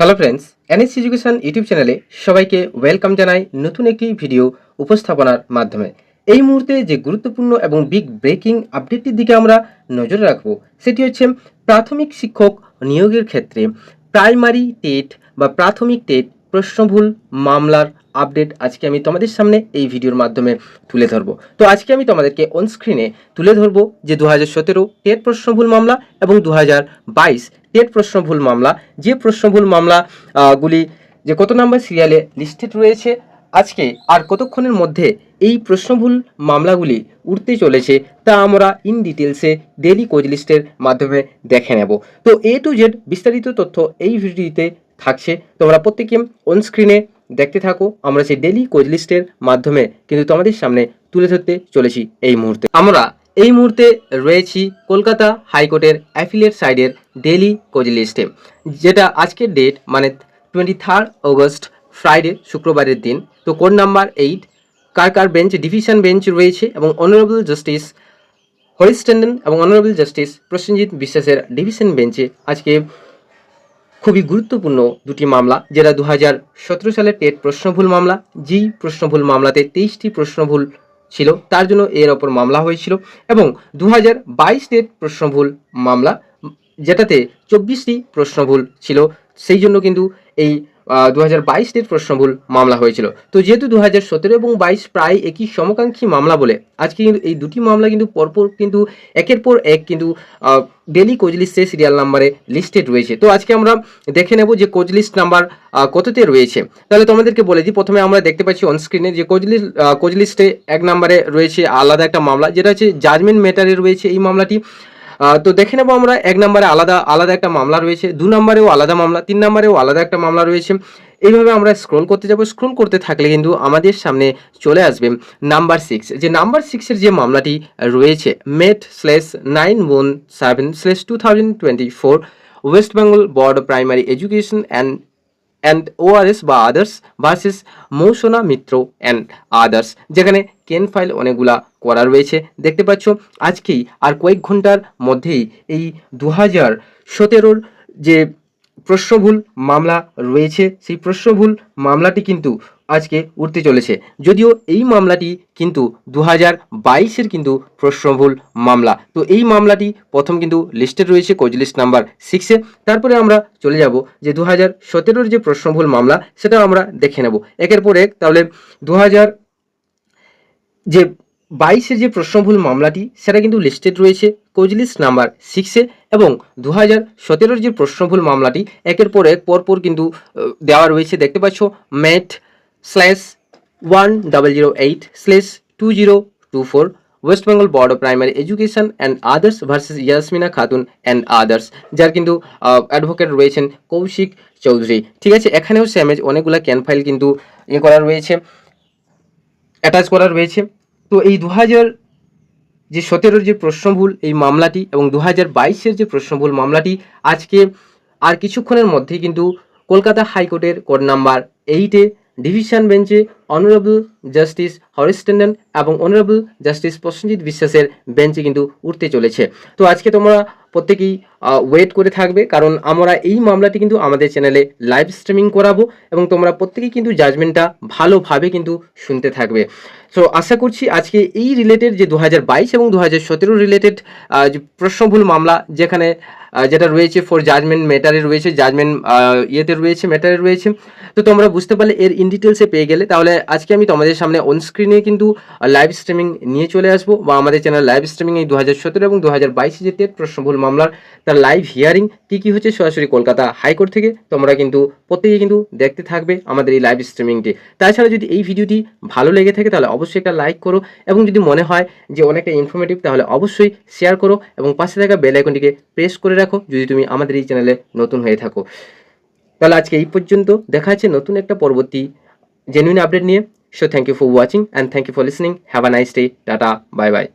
Hello friends NS education YouTube চ্যানেলে সবাইকে welcome জানাই নতুন একটি ভিডিও উপস্থাপনার মাধ্যমে। এই মুহূর্তে যে গুরুত্বপূর্ণ এবং বিগ ব্রেকিং আপডেটটির দিকে আমরা নজর রাখব, সেটি হচ্ছে প্রাথমিক শিক্ষক নিয়োগের ক্ষেত্রে প্রাইমারি টেট বা প্রাথমিক টেট প্রশ্নভুল মামলার আপডেট আজকে আমি তোমাদের সামনে এই ভিডিওর মাধ্যমে তুলে ধরবো। তো আজকে আমি তোমাদেরকে অনস্ক্রিনে তুলে ধরবো যে দু হাজার সতেরো টেট প্রশ্নভুল মামলা এবং দু হাজার বাইশ টেট প্রশ্নভুল মামলা। যে প্রশ্নভুল মামলা গুলি যে কত নাম্বার সিরিয়ালে লিস্টেড রয়েছে, আজকে আর কতক্ষণের মধ্যে এই প্রশ্নভুল মামলাগুলি উঠতে চলেছে, তা আমরা ইন ডিটেলসে ডেলি কোচ লিস্টের মাধ্যমে দেখে নেব। তো এ টু জেড বিস্তারিত তথ্য এই ভিডিওতে থাকছে। তোমরা প্রত্যেকে অন স্ক্রিনে দেখতে থাকো। আমরা সেই ডেলি কোচ লিস্টের মাধ্যমে কিন্তু তোমাদের সামনে তুলে ধরতে চলেছি এই মুহূর্তে। আমরা এই মুহূর্তে রয়েছি কলকাতা হাইকোর্টের অ্যাফিলিয়েট সাইডের ডেলি কোচ লিস্টে যেটা আজকের ডেট মানে টোয়েন্টি থার্ড অগস্ট ফ্রাইডে শুক্রবারের দিন। তো কোড নাম্বার এইট কার কার বেঞ্চ ডিভিশন বেঞ্চ রয়েছে এবং অনারেবল জাস্টিস হরিশ ট্যান্ডন এবং অনারেবল জাস্টিস প্রসেনজিৎ বিশ্বাসের ডিভিশন বেঞ্চে আজকে খুবই গুরুত্বপূর্ণ দুটি মামলা, যেটা দু হাজার সতেরো সালের টেট প্রশ্নভুল মামলা, যেই প্রশ্নভুল মামলাতে তেইশটি প্রশ্নভুল ছিল, তার জন্য এর ওপর মামলা হয়েছিল, এবং দু হাজার বাইশ টেট প্রশ্নভুল মামলা, যেটাতে চব্বিশটি প্রশ্নভুল ছিল, সেই জন্য কিন্তু এই দু হাজার প্রশ্নভুল মামলা হয়েছিল। তো যেহেতু দু হাজার সতেরো এবং বাইশ প্রায় একই সমকাঙ্ক্ষী মামলা বলে, আজকে কিন্তু এই দুটি মামলা কিন্তু পরপর কিন্তু একের পর এক কিন্তু ডেলি কোচ লিস্টে সিরিয়াল নাম্বারে লিস্টেড রয়েছে। তো আজকে আমরা দেখে নেব যে কোচ লিস্ট নাম্বার কততে রয়েছে। তাহলে তোমাদেরকে বলে দিই, প্রথমে আমরা দেখতে পাচ্ছি অন স্ক্রিনে যে কোচ লিস্ট কোচ লিস্টে এক নাম্বারে রয়েছে আলাদা একটা মামলা, যেটা হচ্ছে জাজমেন্ট ম্যাটারে রয়েছে এই মামলাটি। তো দেখে নেব আমরা, এক নম্বরে আলাদা আলাদা একটা মামলা রয়েছে, দু নম্বরেও আলাদা মামলা, তিন নম্বরেও আলাদা একটা মামলা রয়েছে। এইভাবে আমরা স্ক্রোল করতে যাব স্ক্রোল করতে থাকলে কিন্তু আমাদের সামনে চলে আসবে নাম্বার সিক্স যে নাম্বার সিক্সের যে মামলাটি রয়েছে MAT slash nine one seven slash two thousand twenty four West Bengal board primary education and and ORS বা others versus Mousona Mitra and others যেখানে কেন ফাইল অনেকগুলা করা রয়েছে। দেখতে পাচ্ছ, আজকেই আর কয়েক ঘণ্টার মধ্যেই এই দু হাজার সতেরোর যে প্রশ্নভুল মামলা রয়েছে, সেই প্রশ্নভুল মামলাটি কিন্তু আজকে উঠতে চলেছে। যদিও এই মামলাটি কিন্তু দু হাজার বাইশের কিন্তু প্রশ্নভুল মামলা। তো এই মামলাটি প্রথম কিন্তু লিস্টে রয়েছে লিস্ট নাম্বার সিক্সে তারপরে আমরা চলে যাব যে দু হাজার সতেরোর যে প্রশ্নভুল মামলা সেটা আমরা দেখে নেব। একের পর এক তাহলে দু হাজার যে বাইশের যে প্রশ্নভুল মামলাটি, সেটা কিন্তু লিস্টেড রয়েছে কোজলিস্ট নাম্বার সিক্সে এবং দু হাজার সতেরোর যে প্রশ্নভুল মামলাটি, একের পর এক পরপর কিন্তু দেওয়া রয়েছে। দেখতে পাচ্ছ, MAT slash one double zero eight slash two zero two four West Bengal board of primary education and others versus Yasmina Khatun and others যার কিন্তু অ্যাডভোকেট রয়েছেন কৌশিক চৌধুরী। ঠিক আছে, এখানেও স্যামেজ অনেকগুলা ক্যান ফাইল কিন্তু ইয়ে করা রয়েছে অ্যাটাচ করা রয়েছে। তো এই দু হাজার যে সতেরোর যে প্রশ্নভুল এই মামলাটি এবং দু হাজার বাইশের যে প্রশ্নভুল মামলাটি, আজকে আর কিছুক্ষণের মধ্যেই কিন্তু কলকাতা হাইকোর্টের কোড নাম্বার এইটে ডিভিশন বেঞ্চে অনারেবল জাস্টিস হরিশ ট্যান্ডন এবং অনারেবল জাস্টিস প্রসেনজিৎ বিশ্বাসের বেঞ্চে কিন্তু উঠতে চলেছে। তো আজকে তোমরা প্রত্যেকেই ওয়েট করে থাকবে কারণ আমরা এই মামলাটি কিন্তু আমাদের চ্যানেলে লাইভ স্ট্রিমিং করাবো এবং তোমরা প্রত্যেকেই কিন্তু জাজমেন্টটা ভালোভাবে কিন্তু শুনতে থাকবে। সো আশা করছি আজকে এই রিলেটেড যে দু হাজার বাইশ এবং দু হাজার সতেরো রিলেটেড যে প্রশ্নভুল মামলা যেখানে যেটা রয়েছে ফর জাজমেন্ট ম্যাটারে রয়েছে জাজমেন্ট ইয়েতে রয়েছে ম্যাটারে রয়েছে, তো তোমরা বুঝতে পারলে এর ইন ডিটেলসে পেয়ে গেলে। তাহলে আজকে আমি তোমাদের সামনে অন স্ক্রিনে কিন্তু লাইভ স্ট্রিমিং নিয়ে চলে আসব বা আমাদের চ্যানেল লাইভ স্ট্রিমিং এই দু হাজার সতেরো এবং দু হাজার বাইশে যে টেট প্রশ্নভুল মামলার, তার লাইভ হিয়ারিং কী কী হচ্ছে সরাসরি কলকাতা হাইকোর্ট থেকে, তোমরা কিন্তু প্রত্যেকে কিন্তু দেখতে থাকবে আমাদের এই লাইভ স্ট্রিমিংটি তাছাড়া যদি এই ভিডিওটি ভালো লেগে থাকে তাহলে অবশ্যই একটা লাইক করো এবং যদি মনে হয় যে অনেকটা ইনফরমেটিভ তাহলে অবশ্যই শেয়ার করো এবং পাশে থাকা বেল আইকনটিকে প্রেস করে রাখো যদি তুমি আমাদের এই চ্যানেলে নতুন হয়ে থাকো। তাহলে আজকে এই পর্যন্ত, দেখা যাচ্ছে নতুন একটা পরবর্তী জেনুইন আপডেট নিয়ে। So thank you for watching and thank you for listening have a nice day tata bye bye